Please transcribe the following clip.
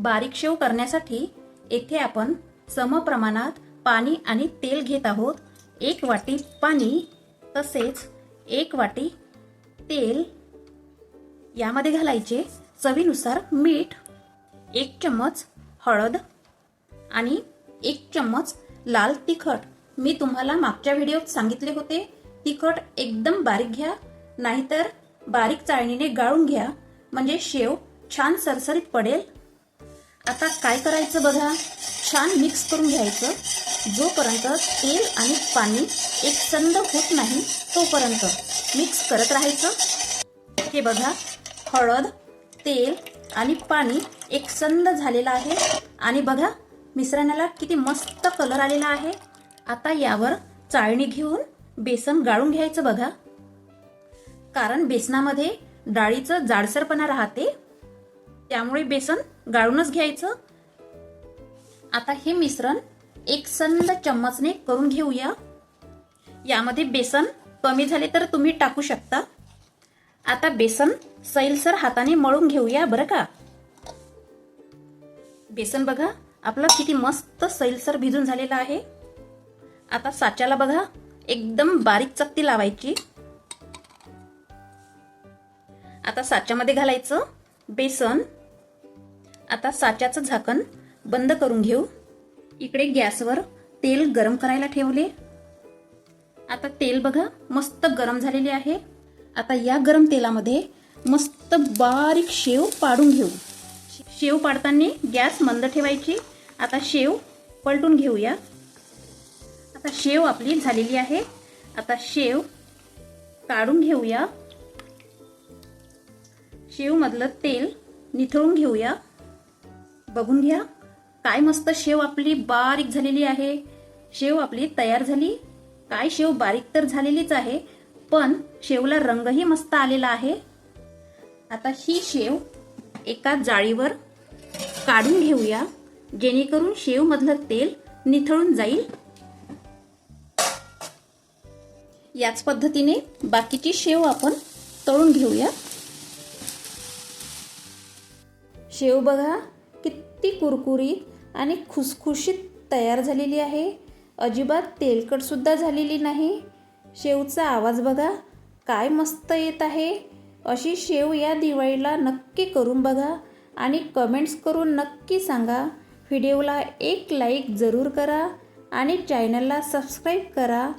बारीक शेव करण्यासाठी येथे आपण समप्रमाणात पाणी आणि तेल घेत आहोत. एक वाटी पाणी तसेच एक वाटी तेल यामध्ये घालायचे. चवीनुसार मीठ एक चम्मच हळद आणि एक चम्मच लाल तिखट. मी तुम्हाला मागच्या व्हिडिओत सांगितले होते तिखट एकदम बारीक घ्या नाहीतर बारीक चाळणीने गाळून घ्या. म्हणजे शेव छान सरसरीत पडेल. आता काय करायचं बघा? छान मिक्स करून घ्यायचं. जोपर्यंत तेल आणि पाणी एकसंद होत नाही तोपर्यंत मिक्स करत राहायचं. हे बघा हळद तेल आणि पाणी एकसंद झालेलं आहे. आणि बघा मिश्रणाला किती मस्त कलर आलेला आहे. आता यावर चाळणी घेऊन बेसन गाळून घ्यायचं बघा. कारण बेसनामध्ये डाळीचं जाडसरपणा राहते. त्यामुळे बेसन गाळूनच घ्यायचं. आता हे मिश्रण एक संद चम्मचने करून घेऊया. यामध्ये बेसन कमी झाले तर तुम्ही टाकू शकता. आता बेसन सैलसर हाताने मळून घेऊया बरं का? बेसन बघा आपलं किती मस्त सैलसर भिजून झालेलं आहे. आता साच्याला बघा एकदम बारीक चकती लावायची. आता साच्यामध्ये घालायचं बेसन. आता साच्याचं झाकण बंद करून घेऊ. इकडे गॅसवर तेल गरम करायला ठेवले. आता तेल बघा मस्त गरम झालेले आहे. आता या गरम तेलामध्ये मस्त बारीक शेव पाडून घेऊ. शेव पाडताना गॅस मंद ठेवायची. आता शेव पलटून घेऊया. आता शेव आपली झालेली आहे. आता शेव काढून घेऊया. शेव मधलं तेल निथळून घेऊया. बघून घ्या. काय मस्त शेव आपली बारीक झालेली आहे. शेव आपली तयार झाली. काय शेव बारीक तर झालेलीच आहे पण शेवला रंगही मस्त आलेला आहे. आता ही शेव एका जाळीवर काढून घेऊया. जेणेकरून शेव मधलं तेल निथळून जाईल. याच पद्धतीने बाकीची शेव आपण तळून घेऊया. शेव बघा. ती कुरकुरीत आणि खुसखुशीत तयार झालेली आहे. अजिबात तेलकटसुद्धा झालेली नाही. शेवचा आवाज बघा काय मस्त येत आहे. अशी शेव या दिवाळीला नक्की करून बघा आणि कमेंट्स करून नक्की सांगा. व्हिडिओला एक लाईक जरूर करा आणि चॅनलला सबस्क्राईब करा.